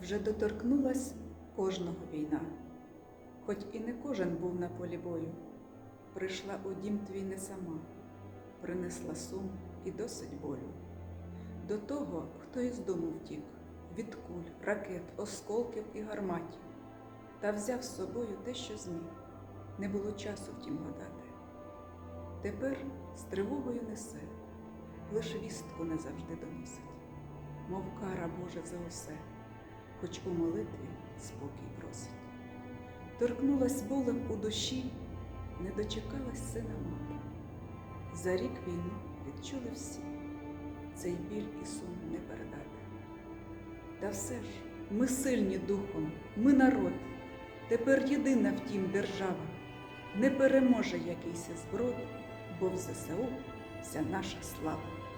вже доторкнулась кожного війна, хоч і не кожен був на полі бою, прийшла у дім твій не сама, принесла сум і досить болю. До того, хто із дому втік, від куль, ракет, осколків і гарматів, та взяв з собою те, що зміг, не було часу втім гадати. Тепер з тривогою несе, лиш вістку не завжди доносить, мов кара Божа за усе, хоч у молитві спокій просить. Торкнулась болем у душі, не дочекалась сина мати. За рік війну відчули всі, цей біль і сум не передати. Та все ж ми сильні духом, ми народ, тепер єдина втім держава, не переможе якийсь зброд, бо в ЗСУ вся наша слава.